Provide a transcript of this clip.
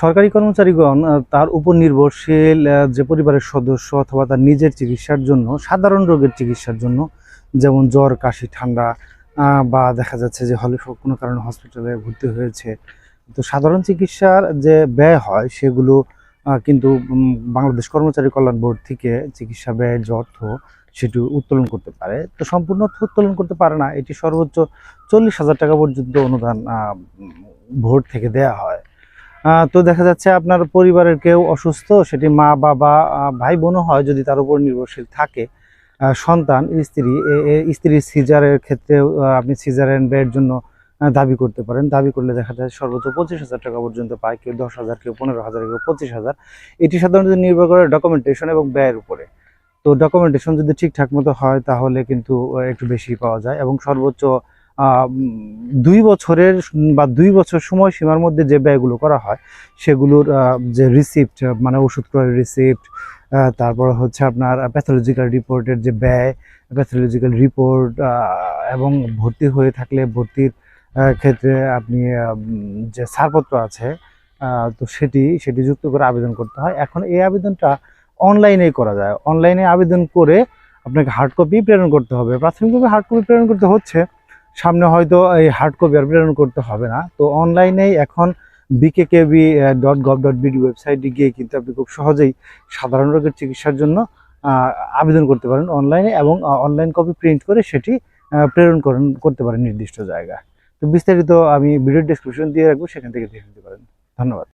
সরকারি কর্মচারীগণ তার উপর নির্ভরশীল যে পরিবারের সদস্য অথবা তার নিজের চিকিৎসার জন্য, সাধারণ রোগের চিকিৎসার জন্য, যেমন জ্বর, কাশি, ঠান্ডা বা দেখা যাচ্ছে যে হলে কোনো কারণে হসপিটালে ভর্তি হয়েছে। তো সাধারণ চিকিৎসার যে ব্যয় হয়, সেগুলো কিন্তু বাংলাদেশ কর্মচারী কল্যাণ বোর্ড থেকে চিকিৎসা ব্যয়ের যে অর্থ, সেটি উত্তোলন করতে পারে। তো সম্পূর্ণ অর্থ উত্তোলন করতে পারে না। এটি সর্বোচ্চ চল্লিশ হাজার টাকা পর্যন্ত অনুদান বোর্ড থেকে দেয়া হয়। তো দেখা যাচ্ছে আপনার পরিবারের কেউ অসুস্থ সেটি মা বাবা ভাই বোনও হয় যদি তার উপর নির্ভরশীল থাকে। সন্তান স্ত্রী স্ত্রীর সিজারের ক্ষেত্রেও আহ, আপনি সিজারেন ব্যয়ের জন্য দাবি করতে পারেন। দাবি করলে দেখা যায় সর্বোচ্চ পঁচিশ হাজার টাকা পর্যন্ত পায় কেউ দশ হাজার কেউ পনেরো হাজার কেউ পঁচিশ হাজার। এটি সাধারণত নির্ভর করে ডকুমেন্টেশন এবং ব্যয়ের উপরে। তো ডকুমেন্টেশন যদি ঠিকঠাক মতো হয় তাহলে কিন্তু একটু বেশি পাওয়া যায় এবং সর্বোচ্চ দুই বছরের বা দুই বছর সময় সীমার মধ্যে যে ব্যয়গুলো করা হয়, সেগুলোর যে রিসিপ্ট মানে ওষুধ ক্রয়ের রিসিপ্ট তারপর হচ্ছে আপনার প্যাথোলজিক্যাল রিপোর্টের যে ব্যয় প্যাথোলজিক্যাল রিপোর্ট এবং ভর্তি হয়ে থাকলে ভর্তির ক্ষেত্রে আপনি যে ছাড়পত্র আছে তো সেটি সেটি যুক্ত করে আবেদন করতে হয়। এখন এই আবেদনটা অনলাইনেই করা যায়। অনলাইনে আবেদন করে আপনাকে হার্ড কপি প্রেরণ করতে হবে। প্রাথমিকভাবে হার্ড কপি প্রেরণ করতে হচ্ছে সামনে হয়তো এই হার্ড কপি আর প্রেরণ করতে হবে না। তো অনলাইনেই এখন BKKB dot gov dot BD ওয়েবসাইটে গিয়ে কিন্তু আপনি খুব সহজেই সাধারণ রোগের চিকিৎসার জন্য আবেদন করতে পারেন অনলাইনে এবং অনলাইন কপি প্রিন্ট করে সেটি প্রেরণ করেন, করতে পারেন নির্দিষ্ট জায়গায়। তো বিস্তারিত আমি ভিডিও ডিসক্রিপশন দিয়ে রাখব, সেখান থেকে দেখে নিতে পারেন। ধন্যবাদ।